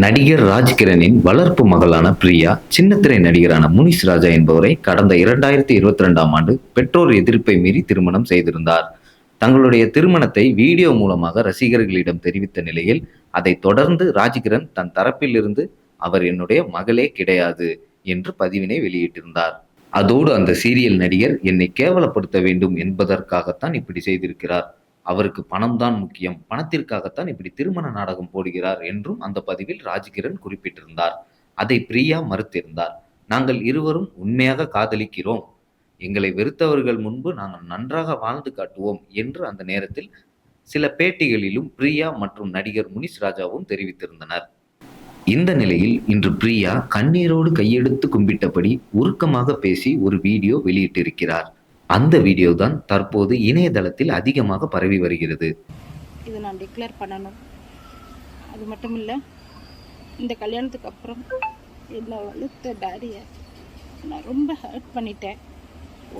நடிகர் ராஜ்கிரனின் வளர்ப்பு மகளான பிரியா சின்னத்திரை நடிகரான முனிஷ் ராஜா என்பவரை கடந்த இரண்டாயிரத்தி இருபத்தி ரெண்டாம் ஆண்டு பெற்றோர் எதிர்ப்பை மீறி திருமணம் செய்திருந்தார். தங்களுடைய திருமணத்தை வீடியோ மூலமாக ரசிகர்களிடம் தெரிவித்த நிலையில் அதை தொடர்ந்து ராஜ்கிரண் தன் தரப்பிலிருந்து அவர் என்னுடைய மகளே கிடையாது என்று பதிவினை வெளியிட்டிருந்தார். அதோடு அந்த சீரியல் நடிகர் என்னை கேவலப்படுத்த வேண்டும் என்பதற்காகத்தான் இப்படி செய்திருக்கிறார். அவருக்கு பணம் தான் முக்கியம். பணத்திற்காகத்தான் இப்படி திருமண நாடகம் போடுகிறார் என்றும் அந்த பதிவில் ராஜ்கிரண் குறிப்பிட்டிருந்தார். அதை பிரியா மறுத்திருந்தார். நாங்கள் இருவரும் உண்மையாக காதலிக்கிறோம். எங்களை வெறுத்தவர்கள் முன்பு நாங்கள் நன்றாக வாழ்ந்து காட்டுவோம் என்று அந்த நேரத்தில் சில பேட்டிகளிலும் பிரியா மற்றும் நடிகர் முனிஷ் ராஜாவும் தெரிவித்திருந்தனர். இந்த நிலையில் இன்று பிரியா கண்ணீரோடு கையெடுத்து கும்பிட்டபடி உருக்கமாக பேசி ஒரு வீடியோ வெளியிட்டிருக்கிறார். அந்த வீடியோ தான் தற்போது இணையதளத்தில் அதிகமாக பரவி வருகிறது. இதை நான் டிக்ளேர் பண்ணணும். அது மட்டும் இல்லை இந்த கல்யாணத்துக்கு அப்புறம் என்னை வளர்த்த டேடியை நான் ரொம்ப ஹர்ட் பண்ணிட்டேன்.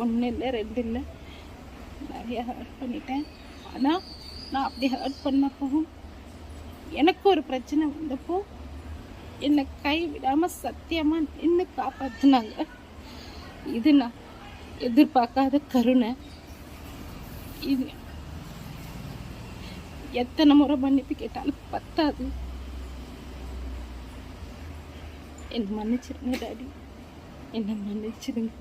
ஒன்று இல்லை ரெண்டு இல்லை நிறையா ஹர்ட் பண்ணிட்டேன். ஆனால் நான் அப்படி ஹர்ட் பண்ணப்பவும் எனக்கு ஒரு பிரச்சனை வந்தப்போ என்னை கைவிடாமல் சத்தியமாக நின்று காப்பாற்றினாங்க இது நான் எதிர்பார்க்காத கருணை. இது எத்தனை முறை மன்னிப்பு கேட்டாலும் பத்தாது. என்னை மன்னிச்சிருங்க டாடி. என்னை மன்னிச்சிருங்க.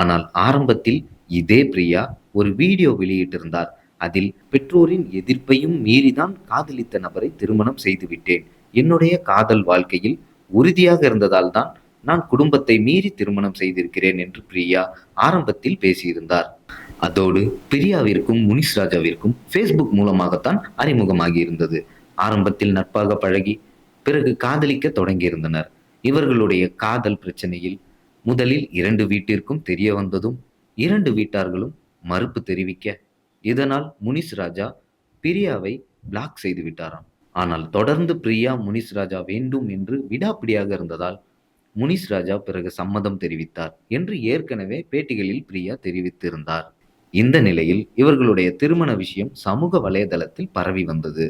ஆனால் ஆரம்பத்தில் இதே பிரியா ஒரு வீடியோ வெளியிட்டிருந்தார். அதில் பெற்றோரின் எதிர்ப்பையும் மீறிதான் காதலித்த நபரை திருமணம் செய்துவிட்டேன். என்னுடைய காதல் வாழ்க்கையில் உறுதியாக இருந்ததால் தான் நான் குடும்பத்தை மீறி திருமணம் செய்திருக்கிறேன் என்று பிரியா ஆரம்பத்தில் பேசியிருந்தார். அதோடு பிரியாவிற்கும் முனிஷ் ராஜாவிற்கும் ஃபேஸ்புக் மூலமாகத்தான் அறிமுகமாகி இருந்தது. ஆரம்பத்தில் நட்பாக பழகி பிறகு காதலிக்க தொடங்கியிருந்தனர். இவர்களுடைய காதல் பிரச்சனையில் முதலில் இரண்டு வீட்டிற்கும் தெரிய வந்ததும் இரண்டு வீட்டார்களும் மறுப்பு தெரிவிக்க இதனால் முனிஷ் ராஜா பிரியாவை பிளாக் செய்து விட்டாராம் ஆனால் தொடர்ந்து பிரியா முனிஷ் ராஜா வேண்டும் என்று விடாப்பிடியாக இருந்ததால் முனிஷ் ராஜா பிறகு சம்மதம் தெரிவித்தார் என்று ஏற்கனவே பேட்டிகளில் பிரியா தெரிவித்திருந்தார். இந்த நிலையில் இவர்களுடைய திருமண விஷயம் சமூக வலைதளத்தில் பரவி வந்தது.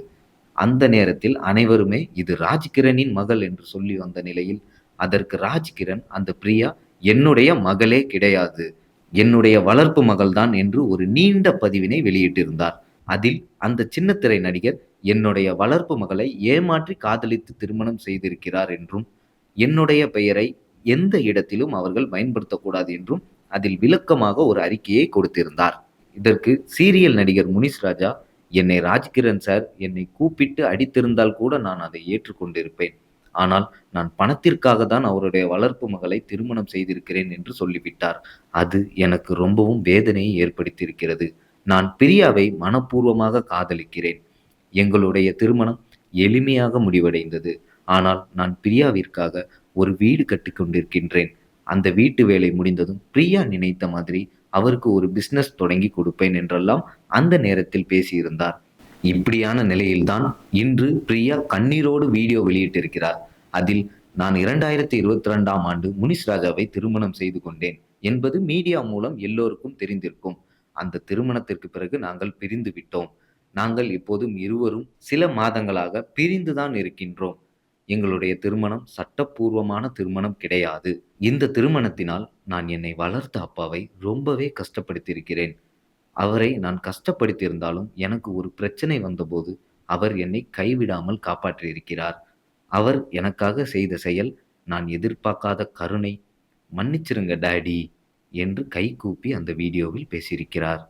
அந்த நேரத்தில் அனைவருமே இது ராஜ்கிரனின் மகள் என்று சொல்லி வந்த நிலையில் அதற்கு ராஜ்கிரண் அந்த பிரியா என்னுடைய மகளே கிடையாது. என்னுடைய வளர்ப்பு மகள்தான் என்று ஒரு நீண்ட பதிவினை வெளியிட்டிருந்தார். அதில் அந்த சின்னத்திரை நடிகர் என்னுடைய வளர்ப்பு மகளை ஏமாற்றி காதலித்து திருமணம் செய்திருக்கிறார் என்றும் என்னுடைய பெயரை எந்த இடத்திலும் அவர்கள் பயன்படுத்தக்கூடாது என்றும் அதில் விளக்கமாக ஒரு அறிக்கையை கொடுத்திருந்தார். இதற்கு சீரியல் நடிகர் முனிஷ் ராஜா என்னை ராஜ்கிரண் சார் என்னை கூப்பிட்டு அடித்திருந்தால் கூட நான் அதை ஏற்றுக்கொண்டிருப்பேன். ஆனால் நான் பணத்திற்காக தான் அவருடைய வளர்ப்பு மகளை திருமணம் செய்திருக்கிறேன் என்று சொல்லிவிட்டார். அது எனக்கு ரொம்பவும் வேதனையை ஏற்படுத்தியிருக்கிறது. நான் பிரியாவை மனப்பூர்வமாக காதலிக்கிறேன். எங்களுடைய திருமணம் எளிமையாக முடிவடைந்தது. ஆனால் நான் பிரியாவிற்காக ஒரு வீடு கட்டி கொண்டிருக்கின்றேன். அந்த வீட்டு வேலை முடிந்ததும் பிரியா நினைத்த மாதிரி அவருக்கு ஒரு பிசினஸ் தொடங்கி கொடுப்பேன் என்றெல்லாம் அந்த நேரத்தில் பேசியிருந்தார். இப்படியான நிலையில்தான் இன்று பிரியா கண்ணீரோடு வீடியோ வெளியிட்டிருக்கிறார். அதில் நான் இரண்டாயிரத்தி இருபத்தி ரெண்டாம் ஆண்டு முனிஷ் ராஜாவை திருமணம் செய்து கொண்டேன் என்பது மீடியா மூலம் எல்லோருக்கும் தெரிந்திருக்கும். அந்த திருமணத்திற்கு பிறகு நாங்கள் பிரிந்து விட்டோம். நாங்கள் இப்போதும் இருவரும் சில மாதங்களாக பிரிந்துதான் இருக்கின்றோம். எங்களுடைய திருமணம் சட்டப்பூர்வமான திருமணம் கிடையாது. இந்த திருமணத்தினால் நான் என்னை வளர்த்த அப்பாவை ரொம்பவே கஷ்டப்படுத்தியிருக்கிறேன். அவரை நான் கஷ்டப்படுத்தியிருந்தாலும் எனக்கு ஒரு பிரச்சனை வந்தபோது அவர் என்னை கைவிடாமல் காப்பாற்றியிருக்கிறார். அவர் எனக்காக செய்த செயல் நான் எதிர்பார்க்காத கருணை மன்னிச்சிருங்க டாடி என்று கைகூப்பி அந்த வீடியோவில் பேசியிருக்கிறார்.